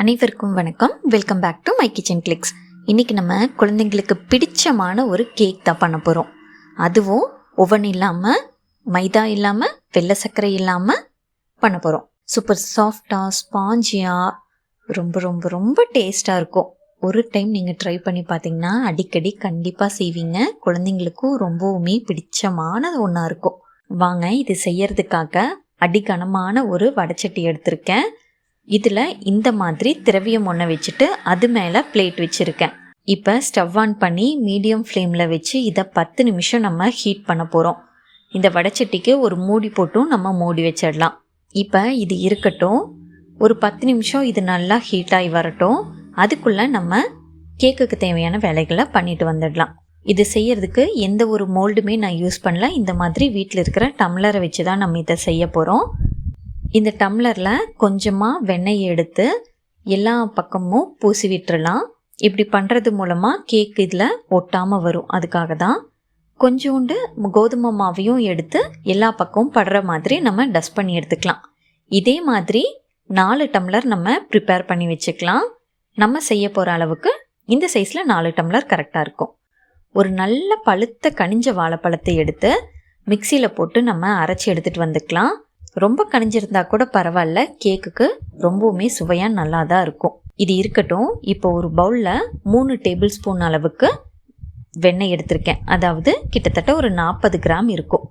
அனைவருக்கும் வணக்கம். Welcome back to my kitchen clicks இன்றைக்கி நம்ம குழந்தைங்களுக்கு பிடிச்சமான ஒரு கேக் தான் பண்ண போகிறோம் அதுவும் ஓவன் இல்லாமல் மைதா இல்லாமல் வெள்ளை சர்க்கரை இல்லாமல் பண்ண போகிறோம் சூப்பர் சாஃப்டாக ஸ்பாஞ்சியாக ரொம்ப ரொம்ப ரொம்ப டேஸ்ட்டாக இருக்கும். ஒரு டைம் நீங்கள் ட்ரை பண்ணி பார்த்தீங்கன்னா அடிக்கடி கண்டிப்பாக செய்வீங்க. குழந்தைங்களுக்கும் ரொம்பவுமே பிடிச்சமான ஒன்றா இருக்கும். வாங்க இது செய்யறதுக்காக அடிக்கனமான ஒரு வடச்சட்டி எடுத்திருக்கேன். இதில் இந்த மாதிரி திரவியம் ஒன்று வச்சுட்டு அது மேலே பிளேட் வச்சுருக்கேன். இப்போ ஸ்டவ் ஆன் பண்ணி மீடியம் ஃப்ளேமில் வச்சு இதை பத்து நிமிஷம் நம்ம ஹீட் பண்ண போகிறோம் இந்த வடைச்சட்டிக்கு ஒரு மூடி போட்டும் நம்ம மூடி வச்சிடலாம். இப்போ இது இருக்கட்டும். ஒரு பத்து நிமிஷம் இது நல்லா ஹீட் ஆகி வரட்டும். அதுக்குள்ளே நம்ம கேக்குக்கு தேவையான வேலைகளை பண்ணிட்டு வந்துடலாம். இது செய்யறதுக்கு எந்த ஒரு மோல்டுமே நான் யூஸ் பண்ணல. இந்த மாதிரி வீட்டில் இருக்கிற டம்ளரை வச்சு தான் நம்ம இதை செய்ய போகிறோம் இந்த டம்ளரில் கொஞ்சமாக வெண்ணெய் எடுத்து எல்லா பக்கமும் பூசி விட்டுறலாம். இப்படி பண்ணுறது மூலமாக கேக் இதில் ஒட்டாமல் வரும். அதுக்காக தான் கொஞ்சோண்டு கோதுமை மாவையும் எடுத்து எல்லா பக்கமும் படுற மாதிரி நம்ம டஸ்ட் பண்ணி எடுத்துக்கலாம். இதே மாதிரி நாலு டம்ளர் நம்ம ப்ரிப்பேர் பண்ணி வச்சுக்கலாம். நம்ம செய்ய போகிற அளவுக்கு இந்த சைஸில் நாலு டம்ளர் கரெக்டாக இருக்கும். ஒரு நல்ல பழுத்த கனிஞ்ச வாழைப்பழத்தை எடுத்து மிக்சியில் போட்டு நம்ம அரைச்சி எடுத்துகிட்டு வந்துக்கலாம். ரொம்ப கனிஞ்சிருந்தா கூட பரவாயில்ல கேக்குக்கு ரொம்பவுமே சுவையாக நல்லா தான் இருக்கும். இது இருக்கட்டும் இப்போ ஒரு பவுலில் மூணு டேபிள் ஸ்பூன் அளவுக்கு வெண்ணெய் எடுத்திருக்கேன். அதாவது கிட்டத்தட்ட ஒரு நாற்பது கிராம் இருக்கும்.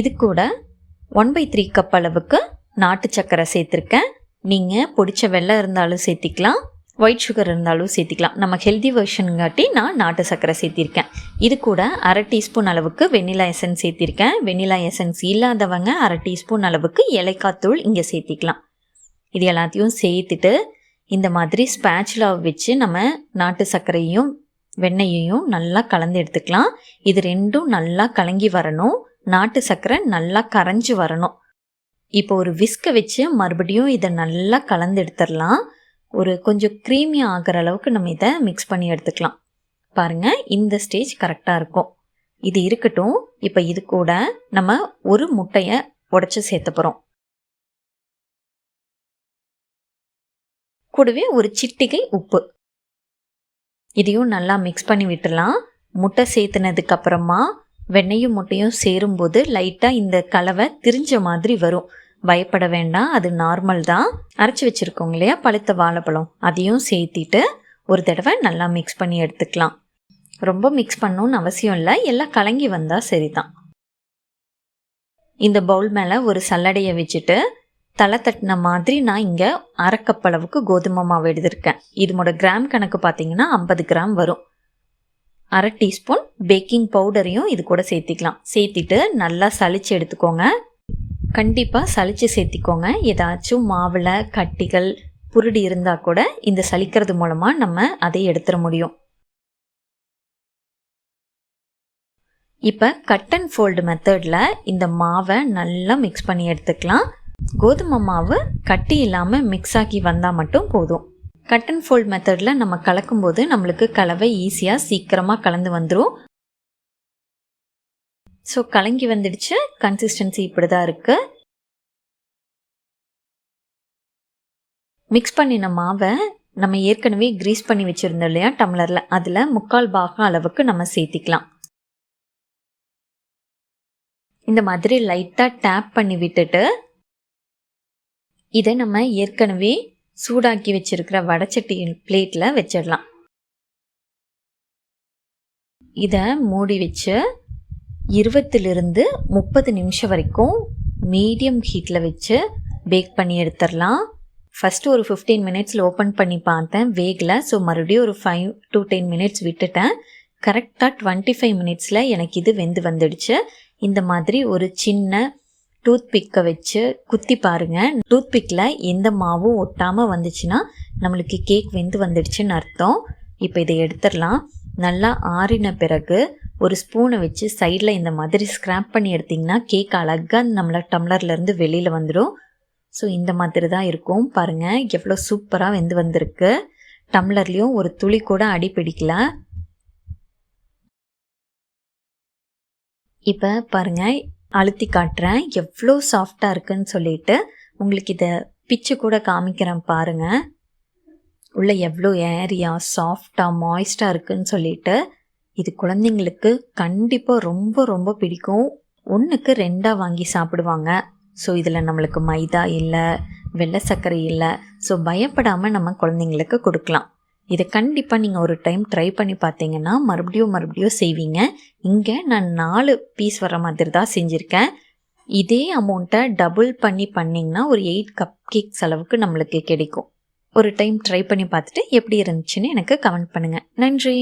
இது கூட ஒன் பை த்ரீ கப் அளவுக்கு நாட்டு சர்க்கரை சேர்த்துருக்கேன். நீங்கள் பொடிச்ச வெள்ளம் இருந்தாலும் சேர்த்திக்கலாம். ஒயிட் சுகர் இருந்தாலும் சேர்த்திக்கலாம். நம்ம ஹெல்தி வெர்ஷனுங்காட்டி நான் நாட்டு சர்க்கரை சேர்த்திருக்கேன். இது கூட அரை டீஸ்பூன் அளவுக்கு வெண்ணிலா எசன்ஸ் சேர்த்திருக்கேன். வெண்ணிலா எசன்ஸ் இல்லாதவங்க அரை டீஸ்பூன் அளவுக்கு ஏலக்காத்தூள் இங்கே சேர்த்திக்கலாம். இது எல்லாத்தையும் சேர்த்துட்டு இந்த மாதிரி ஸ்பேச்சுலாவை வச்சு நம்ம நாட்டு சர்க்கரையும் வெண்ணெயையும் நல்லா கலந்து எடுத்துக்கலாம். இது ரெண்டும் நல்லா கலங்கி வரணும். நாட்டு சர்க்கரை நல்லா கரைஞ்சி வரணும். இப்போ ஒரு விஸ்கை வச்சு மறுபடியும் இதை நல்லா கலந்து எடுத்துடலாம். ஒரு கொஞ்சம் க்ரீமி ஆகிற அளவுக்கு நம்ம இதை மிக்ஸ் பண்ணி எடுத்துக்கலாம். பாருங்கள் இந்த ஸ்டேஜ் கரெக்டாக இருக்கும். இது இருக்கட்டும் இப்போ இது கூட நம்ம ஒரு முட்டையை உடச்சி சேர்த்த போகிறோம் கூடவே ஒரு சிட்டிகை உப்பு. இதையும் நல்லா மிக்ஸ் பண்ணி விட்டுலாம் முட்டை சேர்த்துனதுக்கு அப்புறமா வெண்ணையும் முட்டையும் சேரும்போது லைட்டாக இந்த கலவை திரிஞ்ச மாதிரி வரும். பயப்பட வேண்டாம் அது நார்மல் தான். அரைச்சி வச்சுருக்கோங்க இல்லையா? பழுத்த வாழைப்பழம். அதையும் சேர்த்திட்டு ஒரு தடவை நல்லா மிக்ஸ் பண்ணி எடுத்துக்கலாம். ரொம்ப மிக்ஸ் பண்ணணும்னு அவசியம் இல்லை. எல்லாம் கலங்கி வந்தால் சரி தான் இந்த பவுல் மேலே ஒரு சல்லடையை வச்சுட்டு தலை தட்டின மாதிரி நான் இங்கே அரைக்கப்பளவுக்கு கோதுமை மாவு எடுத்திருக்கேன். இதோட கிராம் கணக்கு பார்த்தீங்கன்னா ஐம்பது கிராம் வரும். அரை டீஸ்பூன் பேக்கிங் பவுடரையும் இது கூட சேர்த்திக்கலாம். சேர்த்திட்டு நல்லா சளிச்சு எடுத்துக்கோங்க. கண்டிப்பாக சளிச்சு சேர்த்திக்கோங்க. ஏதாச்சும் மாவில் கட்டிகள் புருடி இருந்தால் கூட இந்த சலிக்கிறது மூலமாக நம்ம அதை எடுத்துட முடியும். இப்போ கட் அண்ட் ஃபோல்டு மெத்தடில் இந்த மாவை நல்லா மிக்ஸ் பண்ணி எடுத்துக்கலாம். கோதுமை மாவு கட்டி இல்லாமல் மிக்ஸ் ஆகி வந்தால் மட்டும் போதும். கட் அண்ட் ஃபோல்ட் மெத்தடில் நம்ம கலக்கும்போது நம்மளுக்கு கலவை ஈஸியாக சீக்கிரமாக கலந்து வந்துடும் ஸோ கலங்கி வந்துடுச்சு. கன்சிஸ்டன்சி இப்படி தான் இருக்குது மிக்ஸ் பண்ணின மாவை நம்ம ஏற்கனவே க்ரீஸ் பண்ணி வச்சுருந்தோம் இல்லையா டம்ளரில் அதில் முக்கால் பாகம் அளவுக்கு நம்ம சேர்த்திக்கலாம். இந்த மாதிரி லைட்டாக டேப் பண்ணி விட்டுட்டு இதை நம்ம ஏற்கனவே சூடாக்கி வச்சிருக்கிற வடச்சட்டி பிளேட்டில் வச்சிடலாம். இதை மூடி வச்சு இருபத்திலிருந்து முப்பது நிமிஷம் வரைக்கும் மீடியம் ஹீட்டில் வச்சு பேக் பண்ணி எடுத்துடலாம். ஃபஸ்ட்டு ஒரு ஃபிஃப்டீன் மினிட்ஸில் ஓப்பன் பண்ணி பார்த்தேன் வேகில். ஸோ மறுபடியும் ஒரு ஃபைவ் டு டென் மினிட்ஸ் விட்டுட்டேன். கரெக்டாக டுவெண்ட்டி ஃபைவ் மினிட்ஸில் எனக்கு இது வெந்து வந்துடுச்சு. இந்த மாதிரி ஒரு சின்ன டூத் பிக்கை வச்சு குத்தி பாருங்கள் டூத் பிக்கில் எந்த மாவும் ஒட்டாமல் வந்துச்சுன்னா நம்மளுக்கு கேக் வெந்து வந்துடுச்சுன்னு அர்த்தம். இப்போ இதை எடுத்துடலாம். நல்லா ஆறின பிறகு ஒரு ஸ்பூனை வச்சு சைடில் இந்த மாதிரி ஸ்க்ராப் பண்ணி எடுத்திங்கன்னா கேக் அழகாக நம்மள டம்ளர்லேருந்து வெளியில் வந்துடும் ஸோ இந்த மாதிரி தான் இருக்கும். பாருங்கள் எவ்வளோ சூப்பராக வெந்து வந்திருக்கு. டம்ளர்லேயும் ஒரு துளி கூட அடி பிடிக்கல இப்போ பாருங்கள் அழுத்தி காட்டுறேன். எவ்வளோ சாஃப்டாக இருக்குன்னு சொல்லிட்டு உங்களுக்கு இதை பிச்சு கூட காமிக்கிறேன் பாருங்கள் உள்ளே எவ்வளோ ஏரியா சாஃப்டாக மாய்ஸ்டாக இருக்குன்னு சொல்லிட்டு இது குழந்தைங்களுக்கு கண்டிப்பாக ரொம்ப ரொம்ப பிடிக்கும். ஒன்றுக்கு ரெண்டாக வாங்கி சாப்பிடுவாங்க. ஸோ இதில் நம்மளுக்கு மைதா இல்லை வெள்ளை சர்க்கரை இல்லை. ஸோ பயப்படாமல் நம்ம குழந்தைங்களுக்கு கொடுக்கலாம். இதை கண்டிப்பாக நீங்கள் ஒரு டைம் ட்ரை பண்ணி பார்த்தீங்கன்னா மறுபடியும் மறுபடியும் செய்வீங்க. இங்கே நான் நாலு பீஸ் வர மாதிரி தான் செஞ்சுருக்கேன். இதே அமௌண்ட்டை டபுள் பண்ணி பண்ணிங்கன்னா ஒரு எயிட் கப் கேக்ஸ் அளவுக்கு நம்மளுக்கு கிடைக்கும். ஒரு டைம் ட்ரை பண்ணி பார்த்துட்டு எப்படி இருந்துச்சுன்னு எனக்கு கமெண்ட் பண்ணுங்கள் நன்றி.